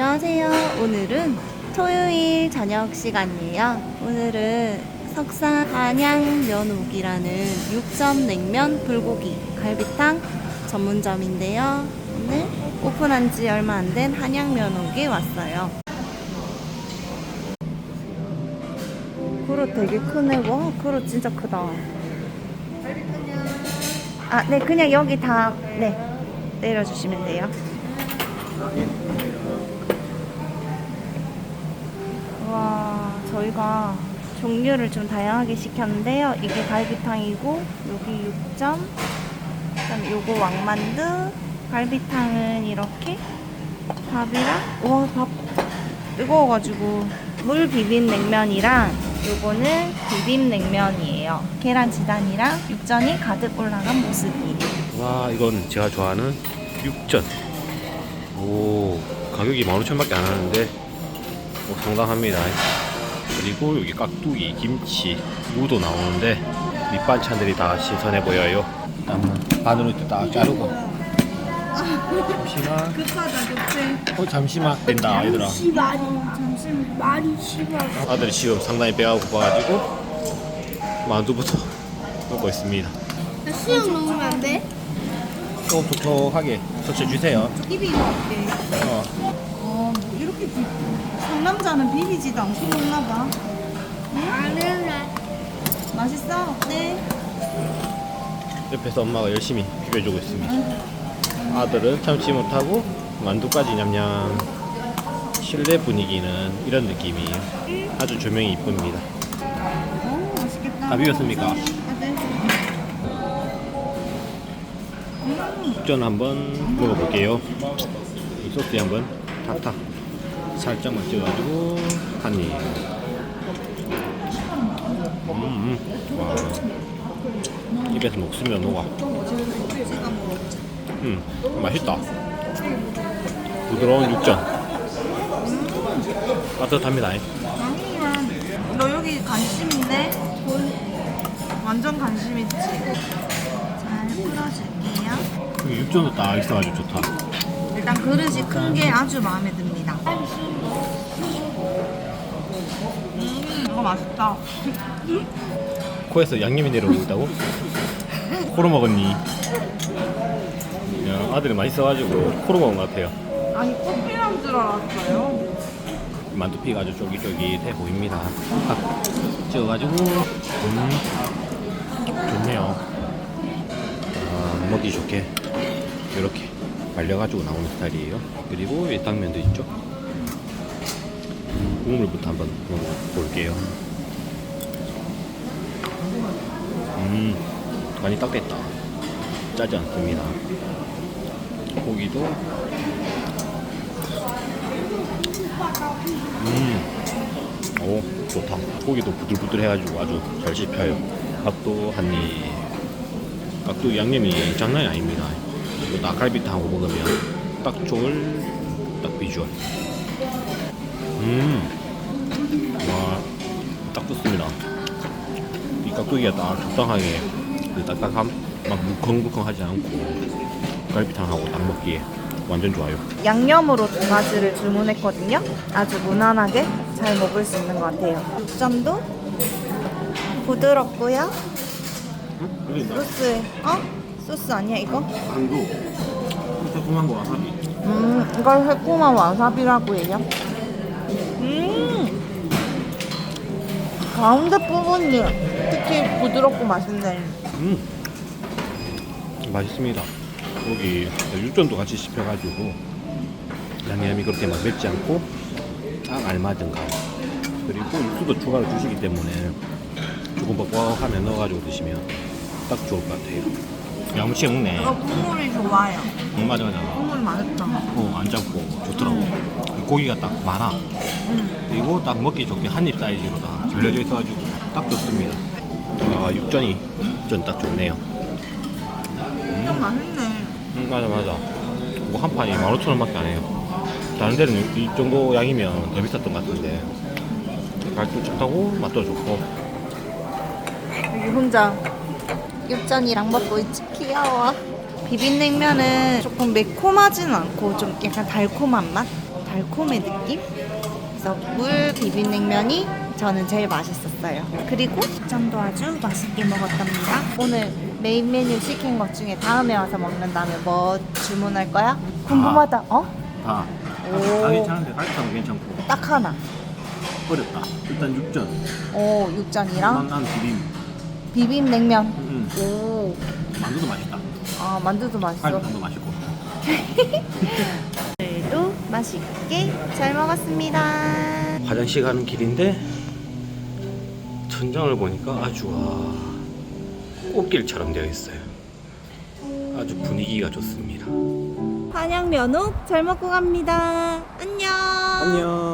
안녕하세요. 오늘은 토요일 저녁 시간이에요. 오늘은 석산 한양면옥이라는 육점 냉면 불고기 갈비탕 전문점인데요. 오늘 오픈한 지 얼마 안 된 한양면옥에 왔어요. 그릇 되게 크네. 와, 그릇 진짜 크다. 아, 네, 그냥 여기 다, 네, 내려주시면 돼요. 저희가 종류를 좀 다양하게 시켰는데요. 이게 갈비탕이고, 여기 육점, 그다음에 요거 왕만두, 갈비탕은 이렇게 밥이랑, 와, 밥 뜨거워가지고 물 비빔 냉면이랑 요거는 비빔 냉면이에요. 계란 지단이랑 육전이 가득 올라간 모습이에요. 와 이건 제가 좋아하는 육전 오 가격이 15,000원밖에 안 하는데 오, 상당합니다 그리고 여기 깍두기, 김치, 무도 나오는데 밑반찬들이 다 신선해 보여요 일단 반으로 이렇게 딱 자르고 잠시만 급하다 급해. 어 잠시만 된다 얘들아 시 많이 잠시만 많이 심하고 아들이 지금 상당히 배가 고파가지고 만두부터 먹고 있습니다 수육 넣으면 안 돼? 또 톡톡하게 젖혀주세요 입이 먹게. 어. 어, 뭐 이렇게 비, 상남자는 비비지도 않고 먹나 봐. 안 해라 맛있어? 네. 옆에서 엄마가 열심히 비벼주고 있습니다. 아들은 참지 못하고 만두까지 냠냠. 실내 분위기는 이런 느낌이에요. 아주 조명이 이쁩니다. 오, 맛있겠다. 다 비웠습니까? 아, 네. 육전 한번 먹어볼게요. 이 소스 한번 탁탁 살짝만 찍어가지고 한 입. 음, 음. 와. 입에서 녹으면 녹아. 음, 맛있다. 부드러운 육전. 따뜻합니다. 아니야. 너 여기 관심 있네? 완전 관심 있지? 잘 풀어줄게요. 여기 육전도 딱 있어가지고 좋다. 일단 그릇이 큰 게 아주 마음에 듭니다. 음, 이거 맛있다. 코에서 양념이 내려오고 있다고? 코로 먹었니? 야, 아들이 맛있어가지고 코로 먹은 것 같아요. 아니, 커피랑 줄 알았어요. 만두피가 아주 쫄깃쫄깃해 보입니다. 딱 찍어가지고 음, 말려가지고 나오는 스타일이에요. 그리고 외탕면도 있죠. 국물부터 한번 먹어볼게요. 음, 많이 딱 됐다. 짜지 않습니다. 고기도 음, 오 좋다. 고기도 부들부들해가지고 아주 잘 씹혀요. 밥도 한 입. 깍두 양념이 장난이 아닙니다. 이거 닭갈비탕하고 먹으면 딱 좋을 딱 비주얼. 음, 와, 딱 좋습니다. 이 깍두기가 딱 적당하게 그 딱딱함, 막 물컹물컹하지 않고 갈비탕하고 딱 먹기에 완전 좋아요. 양념으로 두 가지를 주문했거든요. 아주 무난하게 잘 먹을 수 있는 것 같아요. 육점도 부드럽고요. 소스, 어? 소스 아니야 이거? 만두 새콤한 거 와사비 음, 이걸 새콤한 와사비라고 해요. 음, 가운데 부분이 특히 부드럽고 맛있네. 음 맛있습니다 여기 육전도 같이 씹혀가지고 양념이 그렇게 막 맵지 않고 딱 알맞은 간 그리고 육수도 추가로 주시기 때문에 조금 뻑뻑하면 넣어가지고 드시면 딱 좋을 것 같아요 야무치 먹네. 이거 국물이 좋아요. 응, 맞아 맞아. 국물 맛있다. 어 안 잡고 좋더라고. 고기가 딱 많아. 그리고 딱 먹기 좋게 한 입 사이즈로 다 절려져 있어가지고 딱 좋습니다. 아 육전이 전딱 좋네요. 좀 맛있네. 음, 맞아 맞아. 이거 한 판이 15,000원밖에 안 해요. 다른 데는 이 정도 양이면 더 비쌌던 것 같은데. 가격도 좋다고 맛도 좋고. 여기 혼자 육전이랑 먹고 있지 귀여워 비빔냉면은 조금 매콤하진 않고 좀 약간 달콤한 맛 달콤의 느낌? 그래서 물 비빔냉면이 저는 제일 맛있었어요. 그리고 점도 아주 맛있게 먹었답니다. 오늘 메인 메뉴 시킨 것 중에 다음에 와서 먹는다면 뭐 주문할 거야? 궁금하다. 어? 다. 오. 다 괜찮은데 가격도 괜찮고 딱 하나. 어렵다. 일단 육전. 오, 육전이랑 난 비빔. 비빔냉면. 음, 오, 만두도 맛있다. 아 만두도 맛있어. 갈비탕도 맛있고. 오늘도 맛있게 잘 먹었습니다. 화장실 가는 길인데 천장을 보니까 아주 와, 꽃길처럼 되어 있어요. 아주 분위기가 좋습니다. 한양 면옥 잘 먹고 갑니다. 안녕. 안녕.